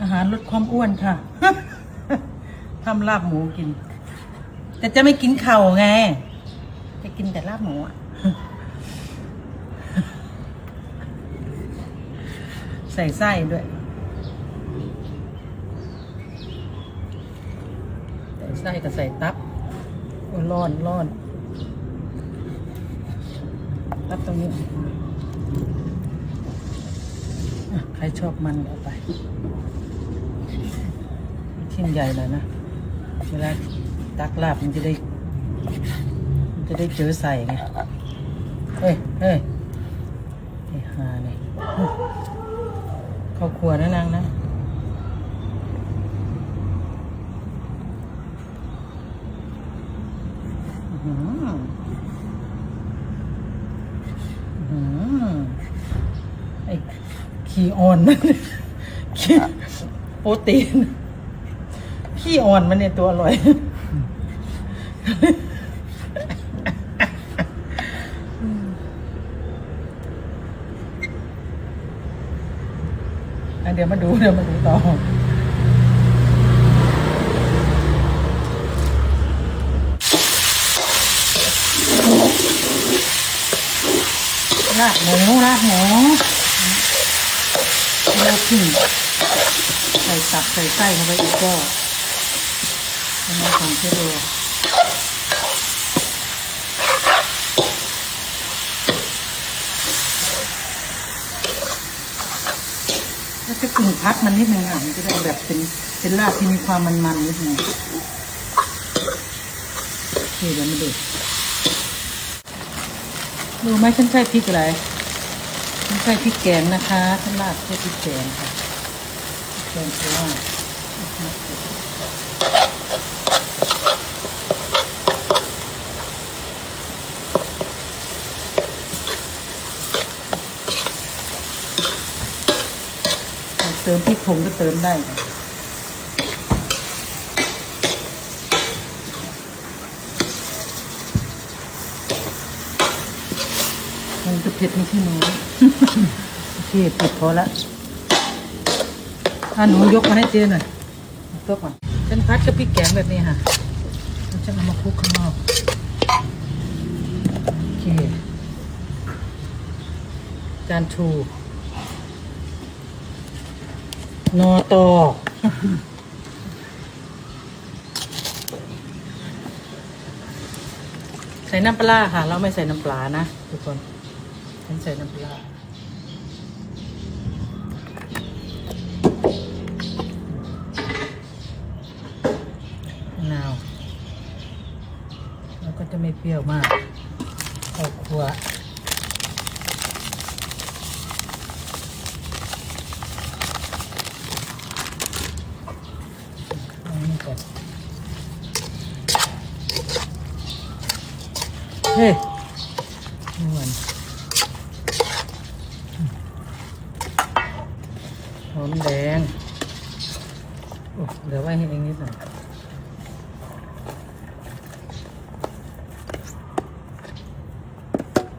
อาหารลดความอ้วนค่ะ ทำลาบหมูกิน แต่จะไม่กินเข่าไง จะกินแต่ลาบหมูอะใส่ไส้ด้วย ใส่ไส้กับใส่ตับโอ้ร้อนร้อน ตับตรงนี้ใครชอบมันเอาไป ชิ้นใหญ่หน่อยนะเวลาตักลาบมันจะได้ มันจะได้เจอใส่ไงเฮ้ยเฮ้ยไอ้ฮาเนี่ยเข้าครัวนะนางนะอื้อหืออื้อหือไอ้ขี้อ่อนมันขี้โปรตีน ขี้อ่อนมันเนี่ยตัวอร่อย เดี๋ยวมาดูเดี๋ยวมาดูต่อลาบหมูลาบหมูเราขึ้นใส่ตับใส่ไส้เข้าไปอีกก็ เป็นไงของเชโรแล้วจะกึ่งพักมันนิดนึงอะมันจะได้แบบเป็นเป็นลาบที่มีความมันๆนิดนึงเคเดี๋ยวมาดูรู้ไหมฉันใช้พริกอะไรฉันใช้พริกแกงนะคะฉันลาบใช้พริกแกงค่ะพริกแกงโคราช เติมพริกผงก็เติมได้ มันจะเผ็ดไม่ใช่หนูโอเคเผ็ดพอละอะหนูยกมาให้เจ๊หน่อยเอาตัวก่อนฉันพัดกับพริกแกงแบบนี้ค่ะแล้วฉันเอามาคลุกข้างนอกโอเคจานชู นอตอใส่น้ำปลาค่ะ เราไม่ใส่น้ำปลานะทุกคนฉันใส่น้ำปลาร้ามะนาวแล้วก็จะไม่เปรี้ยวมากเอาครัว เอานี่ก่อน เฮ้ยนวลหอมแดงโอ้เดี๋ยวไว้ให้เองนิดหน่อย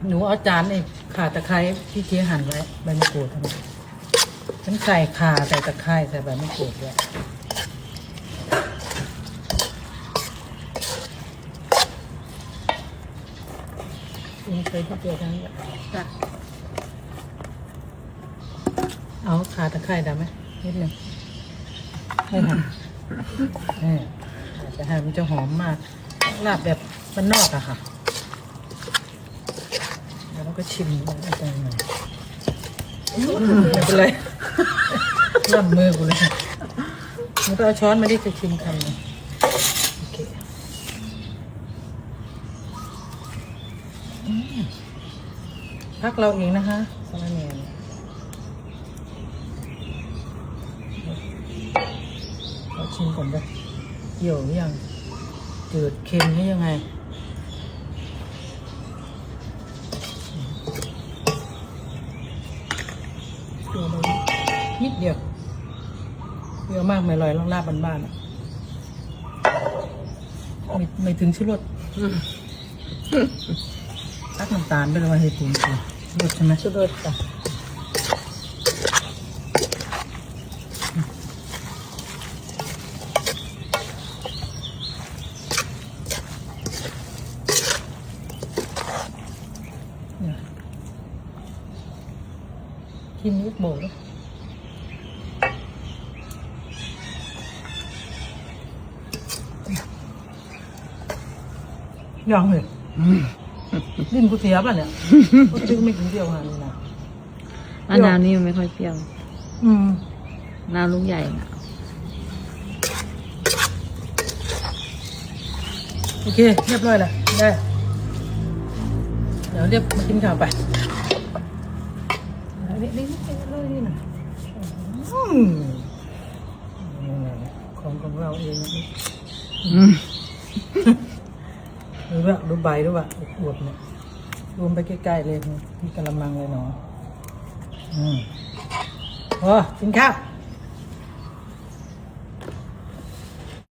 หนูเอาจานนี่ข่าตะไคร้ที่เจ๊หั่นไว้ใบมะกรูดทำไมฉันใส่ข่าใส่ตะไคร้ใส่ใบมะกรูดด้วย เคยที่เจอทั้งจ้ะเอาขาตะไคร่ดำไหมนิดนึงไม่ค่ะนี่จะให้มันจะหอมมากลาบแบบบ้านนอกอะค่ะ แล้วเราก็ชิมอะไรหน่อยไม่เป็นไรร่อนมือกูเลยมันก็เอาช้อนมาดิจะชิมทำเลยโอเค พักเราเองนะคะสารแหน่เนี่ยเราชิมก่อนด้วยเกี่ยวหรือยังจืดเค็มหรือยังไงตัวเรานิดเดียวเยอะมากไม่ลอยล่องลาบบ้านๆอะไม่ไม่ถึงชิรส ตักน้ำตาลไปเลยว่าเห็ดปูนรดใช่ไหมชุดรสจ้ะกินลูกโบดยังเลย ลิ้นกูเสียป่ะเนี่ยกูจึงไม่กินเดียวหานี่นะมะนาวนี่มันไม่ค่อยเปรี้ยวอืมมะนาวลูกใหญ่นะโอเค เรียบร้อยแล้วได้ เดี๋ยวเรียบมากินข้าวไปนี่นี่นี่เลยนี่นะอืมนี่นะของของเราเองนะอืม ดูว่าดูใบด้วยว่าอวบเนี่ยรวมไปใกล้ๆเลยมีกระมังเลยเนาะอืมโอ้กินข้าว